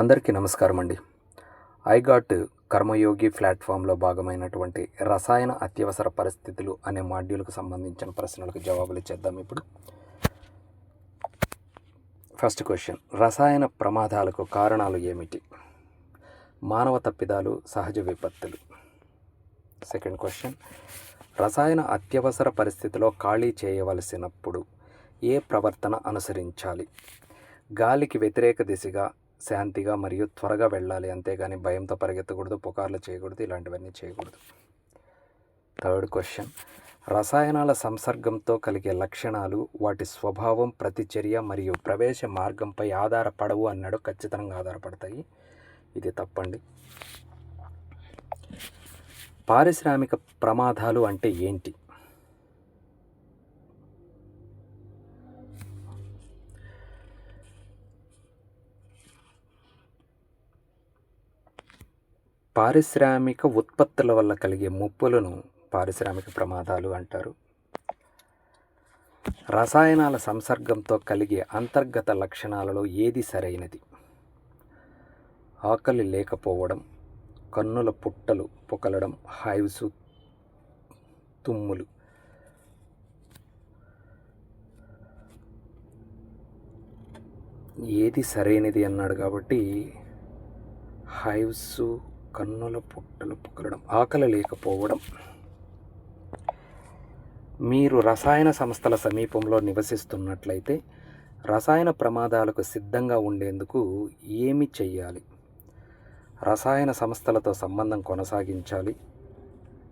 అందరికీ నమస్కారం అండి. ఐగాట్ కర్మయోగి ప్లాట్ఫామ్లో భాగమైనటువంటి రసాయన అత్యవసర పరిస్థితులు అనే మాడ్యూల్కు సంబంధించిన ప్రశ్నలకు జవాబులు ఇచ్చేద్దాం ఇప్పుడు. ఫస్ట్ క్వశ్చన్ రసాయన ప్రమాదాలకు కారణాలు ఏమిటి? మానవ తప్పిదాలు సహజ విపత్తులు. సెకండ్ క్వశ్చన్ రసాయన అత్యవసర పరిస్థితిలో ఖాళీ చేయవలసినప్పుడు ఏ ప్రవర్తన అనుసరించాలి? గాలికి వ్యతిరేక దిశగా శాంతిగా మరియు త్వరగా వెళ్ళాలి. అంతేగాని భయంతో పరిగెత్తకూడదు పుకార్లు చేయకూడదు ఇలాంటివన్నీ చేయకూడదు. Third question. రసాయనాల సంసర్గంతో కలిగే లక్షణాలు వాటి స్వభావం ప్రతిచర్య మరియు ప్రవేశ మార్గంపై ఆధారపడవు అన్నాడు. ఖచ్చితంగా ఆధారపడతాయి. ఇది తప్పండి. పారిశ్రామిక ప్రమాదాలు అంటే ఏంటి? పారిశ్రామిక ఉత్పత్తుల వల్ల కలిగే ముప్పులను పారిశ్రామిక ప్రమాదాలు అంటారు. రసాయనాల సంసర్గంతో కలిగే అంతర్గత లక్షణాలలో ఏది సరైనది? ఆకలి లేకపోవడం కన్నుల పుట్టలు పొకలడం హైవ్స్ తుమ్ములు. ఏది సరైనది అన్నాడు కాబట్టి హైవ్స్ కన్నుల పుట్టలు పుకలడం ఆకలి లేకపోవడం. మీరు రసాయన సంస్థల సమీపంలో నివసిస్తున్నట్లయితే రసాయన ప్రమాదాలకు సిద్ధంగా ఉండేందుకు ఏమి చెయ్యాలి? రసాయన సంస్థలతో సంబంధం కొనసాగించాలి.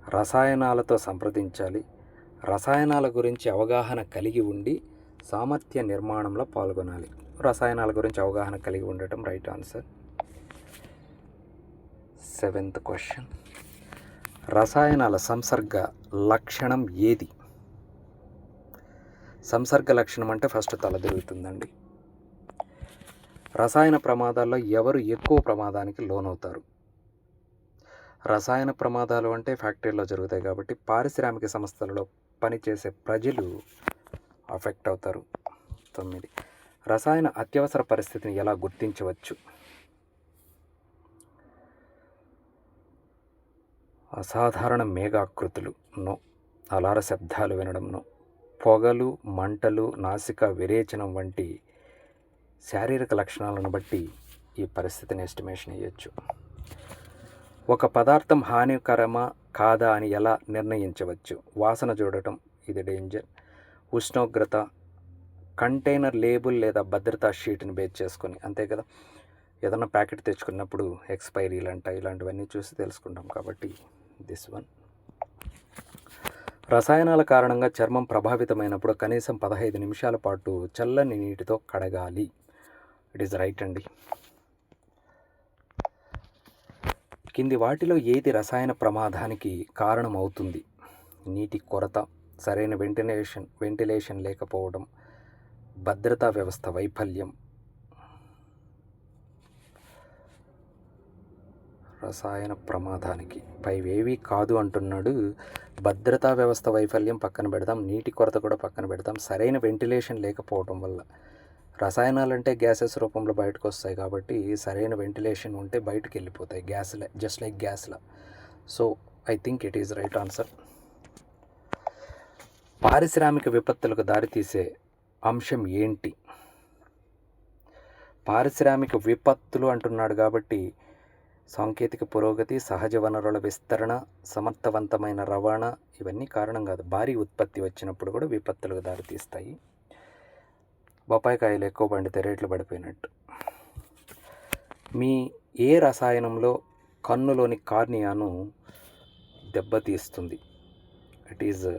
రసాయనాలతో సంప్రదించాలి. రసాయనాల గురించి అవగాహన కలిగి ఉండి సామర్థ్య నిర్మాణంలో పాల్గొనాలి. రసాయనాల గురించి అవగాహన కలిగి ఉండటం రైట్ ఆన్సర్. Seventh question. రసాయనాల సంసర్గ లక్షణం ఏది? సంసర్గ లక్షణం అంటే ఫస్ట్ తలదిరుగుతుందండి రసాయన ప్రమాదాల్లో ఎవరు ఎక్కువ ప్రమాదానికి లోనవుతారు? రసాయన ప్రమాదాలు అంటే ఫ్యాక్టరీలో జరుగుతాయి కాబట్టి పారిశ్రామిక సంస్థలలో పనిచేసే ప్రజలు అఫెక్ట్ అవుతారు. తొమ్మిది. రసాయన అత్యవసర పరిస్థితిని ఎలా గుర్తించవచ్చు? అసాధారణ మేఘాకృతులును అలార శబ్దాలు వినడంను పొగలు మంటలు నాసిక విరేచనం వంటి శారీరక లక్షణాలను బట్టి ఈ పరిస్థితిని ఎస్టిమేషన్ చేయొచ్చు ఒక పదార్థం హానికరమా కాదా అని ఎలా నిర్ణయించవచ్చు? వాసన చూడటం ఇది డేంజర్. ఉష్ణోగ్రత కంటైనర్ లేబుల్ లేదా భద్రతా షీట్ని బేస్ చేసుకొని అంతే కదా? ఏదన్నా ప్యాకెట్ తెచ్చుకున్నప్పుడు ఎక్స్పైరీలు అంట ఇలాంటివన్నీ చూసి తెలుసుకుంటాం కాబట్టి దిస్ వన్. రసాయనాల కారణంగా చర్మం ప్రభావితమైనప్పుడు కనీసం పదహైదు నిమిషాల పాటు చల్లని నీటితో కడగాలి. ఇట్ ఈస్ రైట్ అండి. కింది వాటిలో ఏది రసాయన ప్రమాదానికి కారణమవుతుంది? నీటి కొరత సరైన వెంటిలేషన్ వెంటిలేషన్ లేకపోవడం భద్రతా వ్యవస్థ వైఫల్యం రసాయన ప్రమాదానికి. పైవేవి కాదు అంటున్నాడు. భద్రతా వ్యవస్థ వైఫల్యం పక్కన పెడతాం నీటి కొరత కూడా పక్కన పెడతాం సరైన వెంటిలేషన్ లేకపోవడం వల్ల. రసాయనాలంటే గ్యాసెస్ రూపంలో బయటకు వస్తాయి కాబట్టి సరైన వెంటిలేషన్ ఉంటే బయటకు వెళ్ళిపోతాయి గ్యాస్లే just like గ్యాస్లా. So I think it is right answer. పారిశ్రామిక విపత్తులకు దారితీసే అంశం ఏంటి? పారిశ్రామిక విపత్తులు అంటున్నాడు కాబట్టి సాంకేతిక పురోగతి సహజ వనరుల విస్తరణ సమర్థవంతమైన రవాణా ఇవన్నీ కారణం కాదు. భారీ ఉత్పత్తి వచ్చినప్పుడు కూడా విపత్తులకు దారితీస్తాయి. బొప్పాయికాయలు ఎక్కువ పండితే రేట్లు పడిపోయినట్టు. మీ ఏ రసాయనంలో కన్నులోని కార్నియాను దెబ్బతీస్తుంది? It is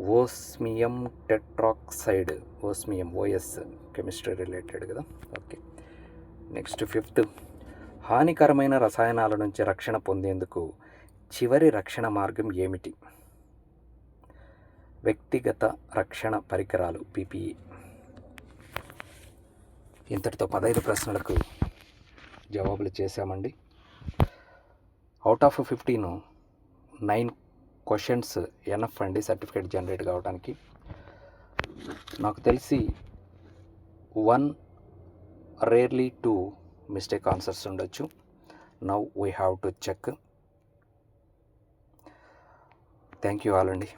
osmium tetroxide. Osmium OS chemistry related కదా? ఓకే. Next fifth. హానికరమైన రసాయనాల నుంచి రక్షణ పొందేందుకు చివరి రక్షణ మార్గం ఏమిటి? వ్యక్తిగత రక్షణ పరికరాలు పిపిఈ ఇంతటితో పదహైదు ప్రశ్నలకు జవాబులు చేశామండి. Out of fifteen nine questions NF అండి సర్టిఫికేట్ జనరేట్ కావడానికి నాకు తెలిసి one rarely two mistake answers ఉండొచ్చు. Now we have to check thank you all అండి.